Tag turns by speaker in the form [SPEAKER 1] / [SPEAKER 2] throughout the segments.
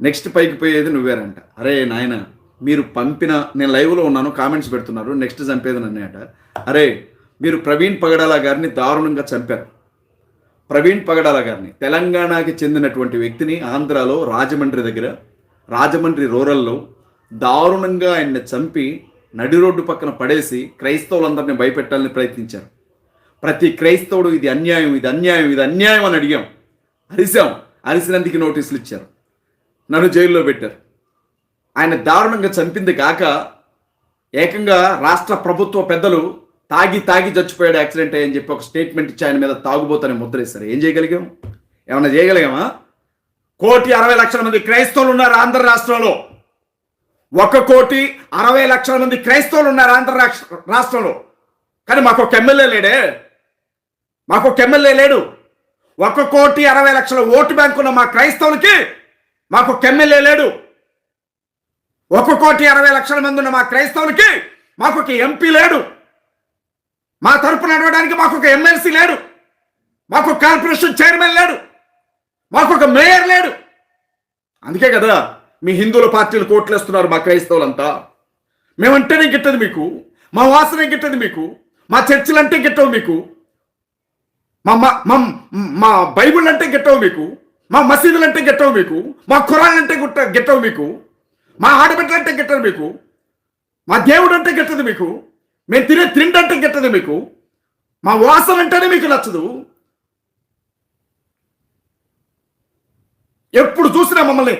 [SPEAKER 1] Next పైకి పోయేది నువ్వేనంట. అరే నాయన మీరు పంపిన నేను లైవ్లో ఉన్నాను కామెంట్స్ పెడుతున్నారు నెక్స్ట్ చంపేది నన్నేట అరే మీరు ప్రవీణ్ పగడాల గారిని దారుణంగా చంపారు. ప్రవీణ్ పగడాల గారిని తెలంగాణకి చెందినటువంటి వ్యక్తిని ఆంధ్రాలో రాజమండ్రి దగ్గర రాజమండ్రి రూరల్లో దారుణంగా ఆయన్ని చంపి నడి రోడ్డు పక్కన పడేసి క్రైస్తవులందరినీ భయపెట్టాలని ప్రయత్నించారు. ప్రతి క్రైస్తవుడు ఇది అన్యాయం ఇది అన్యాయం ఇది అన్యాయం అని అడిగాం. అరిసాం. అరిసినందుకు నోటీసులు ఇచ్చారు. నన్ను జైల్లో పెట్టారు. ఆయన దారుణంగా చంపింది కాక ఏకంగా రాష్ట్ర ప్రభుత్వ పెద్దలు తాగి తాగి చచ్చిపోయాడు యాక్సిడెంట్ అయ్యని చెప్పి ఒక స్టేట్మెంట్ ఇచ్చి ఆయన మీద తాగుబోతని ముద్రేస్తారు ఏం చేయగలిగాం? ఏమన్నా చేయగలిగామా? కోటి అరవై లక్షల మంది క్రైస్తవులు ఉన్నారు ఆంధ్ర రాష్ట్రంలో. ఒక కోటి అరవై లక్షల మంది క్రైస్తవులు ఉన్నారు ఆంధ్ర రాష్ట్రంలో. కానీ మాకు ఒక ఎమ్మెల్యే లేడే. మాకు ఒక ఎమ్మెల్యే లేడు. ఒక కోటి అరవై లక్షల ఓటు బ్యాంక్ ఉన్న మా క్రైస్తవులకి మాకు ఎమ్మెల్యే లేడు. ఒక కోటి అరవై లక్షల మంది ఉన్న మా క్రైస్తవులకి మాకు ఒక ఎంపీ లేడు. మా తరపు నడవడానికి మాకు ఒక ఎమ్మెల్సీ లేడు. మాకు కార్పొరేషన్ చైర్మన్ లేడు. మాకు ఒక మేయర్ లేడు. అందుకే కదా మీ హిందువుల పార్టీలు కోట్లేస్తున్నారు మా క్రైస్తవులంతా. మేమంటేనే గిట్టదు మీకు. మా వాసన గిట్టదు మీకు. మా చర్చిలు అంటే గిట్టవు మీకు. మా మా- మా మా బైబిల్ అంటే గిట్టవు మీకు. మా మసీదులు అంటే గెట్టవు మీకు మా ఖురాన్ అంటే గుట్ట గెట్టవు మీకు మా ఆడబిడ్డలు అంటే గిట్టదు మీకు మా దేవుడు అంటే గెట్టదు మీకు మేము తినే తిండి అంటే మీకు మా వాసన అంటేనే మీకు నచ్చదు. ఎప్పుడు చూసినా మమ్మల్ని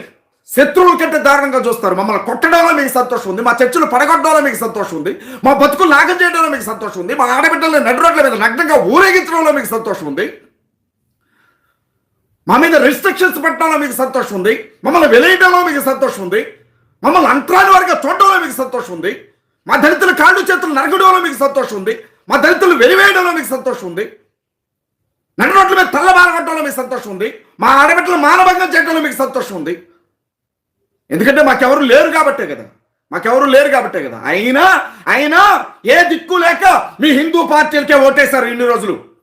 [SPEAKER 1] శత్రువుల కంటే దారుణంగా చూస్తారు. మమ్మల్ని కొట్టడంలో మీకు సంతోషం ఉంది మా చర్చలు పడగొట్టడంలో మీకు సంతోషం ఉంది మా బతుకులు నాగం చేయడంలో మీకు సంతోషం ఉంది మా ఆడబిడ్డల్ని నడు రోడ్ల మీద నగ్నంగా ఊరేగించడంలో మీకు సంతోషం ఉంది. మా మీద రిస్ట్రిక్షన్స్ పెట్టడంలో మీకు సంతోషం ఉంది. మమ్మల్ని వెలేయడంలో మీకు సంతోషం ఉంది. మమ్మల్ని అంతరాని వారిగా చూడడంలో మీకు సంతోషం ఉంది. మా దళితుల కాళ్ళు చేతులు నరగడంలో మీకు సంతోషం ఉంది. మా దళితులు వెలివేయడంలో మీకు సంతోషం ఉంది. నడినోట్ల మీద మీద తల్లబారగొట్టడంలో మీకు సంతోషం ఉంది. మా ఆడబిడ్డలు మానభంగం చేయడంలో మీకు సంతోషం ఉంది. ఎందుకంటే మాకెవరు లేరు కాబట్టే కదా. మాకెవరు లేరు కాబట్టే కదా. అయినా అయినా ఏ దిక్కు లేక మీ హిందూ పార్టీలకే ఓటేశారు ఇన్ని రోజులు.